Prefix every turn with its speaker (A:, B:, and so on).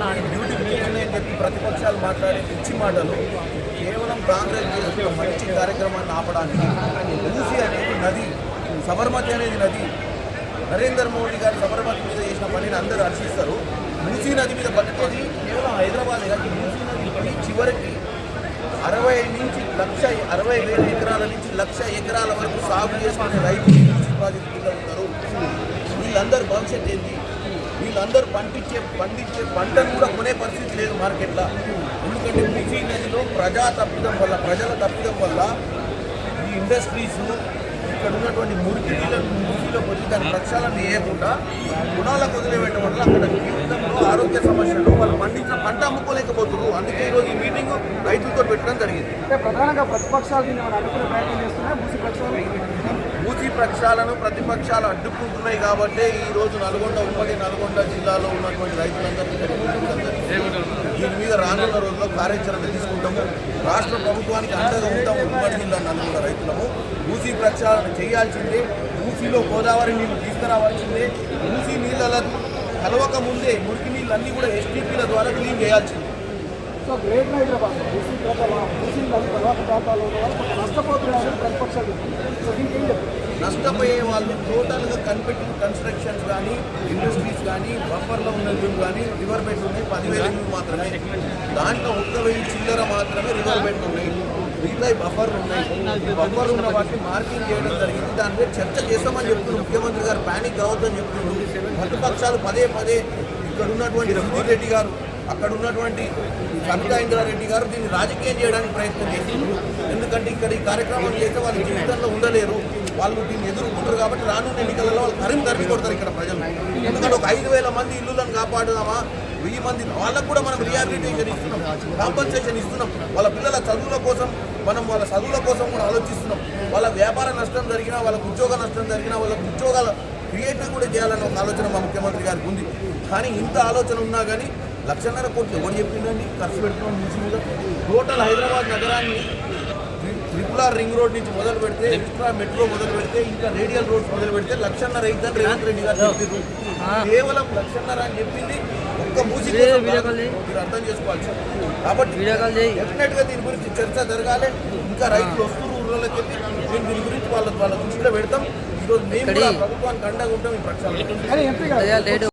A: చెప్పి ప్రతిపక్షాలు మాట్లాడే పిచ్చి మాటలు కేవలం కాంగ్రెస్ మంచి కార్యక్రమాన్ని ఆపడానికి. ఊసీ అనేది నది సబర్మతి అనేది నది. నరేంద్ర మోడీ గారు సబర్మతి మీద చేసిన పనిని అందరూ హర్షిస్తారు. ఊసీ నది మీద పట్టుకొని కేవలం హైదరాబాద్ కానీ ఊసీ నది చివరికి అరవై నుంచి లక్ష అరవై వేల ఎకరాల నుంచి లక్ష ఎకరాల వరకు సాగు చేసుకునే రైతులు ప్రాజెక్టులో ఉన్నారు. వీళ్ళందరూ భవిష్యత్ ఏంటి? వీళ్ళందరూ పండించే పండించే పంటను కూడా కొనే పరిస్థితి లేదు మార్కెట్లో. ఎందుకంటే మూసీ నదిలో ప్రజా తప్పిదం వల్ల ప్రజల తప్పిదం వల్ల ఈ ఇండస్ట్రీస్ ఇక్కడ ఉన్నటువంటి మురికి నీళ్ళను మురికిలో పొంది దాని ప్రక్షాళన చేయకుండా గుణాలకు వదిలిపెట్టడం వల్ల అక్కడ జీవితంలో ఆరోగ్య సమస్యలు పండించిన పంట అమ్ముకోలేకపోతున్నారు. అందుకే ఈరోజు ఈ మీటింగ్ రైతులతో పెట్టడం జరిగింది.
B: అంటే ప్రధానంగా ప్రతిపక్షాలు అనుకునే ప్రయత్నం చేస్తున్నాయి? మూసి ప్రక్షాళన
A: మూసీ ప్రక్షాళన ప్రతిపక్షాలు అడ్డుకుంటున్నాయి కాబట్టి ఈ రోజు నల్గొండ ఉమ్మడి నల్గొండ జిల్లాలో ఉన్నటువంటి రైతులందరికీ. దీని మీద రానున్న రోజుల్లో కార్యాచరణ తీసుకుంటాము. రాష్ట్ర ప్రభుత్వానికి అండగా ఉంటాము ఉమ్మడి జిల్లా నల్గొండ రైతులము. మూసీ ప్రక్షాళన చేయాల్సిందే. మూసీలో గోదావరి నీళ్ళు తీసుకురావాల్సిందే. మూసీ నీళ్ళ కలవక ముందే మురికి నీళ్ళు అన్నీ కూడా ఎస్టీపీల ద్వారా క్లీన్ చేయాల్సిందే.
B: So great Hyderabad. నది తర్వాత ప్రాంతాల్లో ప్రతిపక్షాలు. సో దీనికి చెప్తారు?
A: నష్టపోయే వాళ్ళు టోటల్గా కనిపెట్టిన కన్స్ట్రక్షన్స్ కానీ ఇండస్ట్రీస్ కానీ బఫర్లో ఉన్న ఇల్లు కానీ రివర్ బెడ్ ఉన్నాయి. పదివేల ఇల్లు మాత్రమే. దాంట్లో ఒక్క వెయ్యి చిల్లర మాత్రమే రివర్ బెడ్ ఉన్నాయి. మిగతా బఫర్లు ఉన్నాయి. బఫర్ ఉన్న వాటిని మార్కింగ్ చేయడం జరిగింది. దాని మీద చర్చ చేస్తామని చెప్తున్నారు. ముఖ్యమంత్రి గారు ప్యానిక్ కావద్దని చెప్తున్నారు. ప్రతిపక్షాలు పదే పదే ఇక్కడ ఉన్నటువంటి రెడ్డి గారు అక్కడ ఉన్నటువంటి కవితా ఇంద్రారెడ్డి గారు దీన్ని రాజకీయం చేయడానికి ప్రయత్నం చేస్తున్నారు. ఎందుకంటే ఇక్కడ ఈ కార్యక్రమం చేస్తే వాళ్ళ జీవితంలో ఉండలేరు. వాళ్ళు దీన్ని ఎదుర్కొంటారు కాబట్టి రానున్న ఎన్నికలలో వాళ్ళు తరిమి తరిమి కొడతారు ఇక్కడ ప్రజలు. ఎందుకంటే ఒక ఐదు వేల మంది ఇల్లులను కాపాడుదామా? వెయ్యి మంది వాళ్ళకు కూడా మనం రిహాబిలిటేషన్ ఇస్తున్నాం. కాంపన్సేషన్ ఇస్తున్నాం. వాళ్ళ పిల్లల చదువుల కోసం మనం వాళ్ళ చదువుల కోసం కూడా ఆలోచిస్తున్నాం. వాళ్ళ వ్యాపార నష్టం జరిగినా వాళ్ళకు ఉద్యోగ నష్టం జరిగినా వాళ్ళకు ఉద్యోగాల క్రియేటివ్ కూడా చేయాలన్న ఒక ఆలోచన మా ముఖ్యమంత్రి గారికి ఉంది. కానీ ఇంత ఆలోచన ఉన్నా కానీ లక్షన్నర కోట్లు ఎవరు చెప్పిందండి? ఖర్చు పెడుతున్నాం మూసి మీద. టోటల్ హైదరాబాద్ నగరాన్ని ట్రిపుల్ ఆర్ రింగ్ రోడ్ నుంచి మొదలు పెడితే ఎక్స్ట్రా మెట్రో మొదలు పెడితే ఇంకా రేడియల్ రోడ్స్ మొదలు పెడితే లక్షన్నర అయిద్దని రేవంత్ రెడ్డి గారు చెప్పారు కేవలం లక్షన్నర అని చెప్పింది ఒక్క మూసి. మీరు అర్థం చేసుకోవాలి సార్. కాబట్టి డెఫినెట్గా దీని గురించి చర్చ జరగాలి. ఇంకా రైతులు వస్తున్నారు ఊర్లలోకి వెళ్ళి మేము దీని గురించి వాళ్ళ వాళ్ళ దృష్టిలో పెడతాం. ఈరోజు మేము ప్రభుత్వానికి అండగా ఉంటాం ఈ ప్రక్షాళన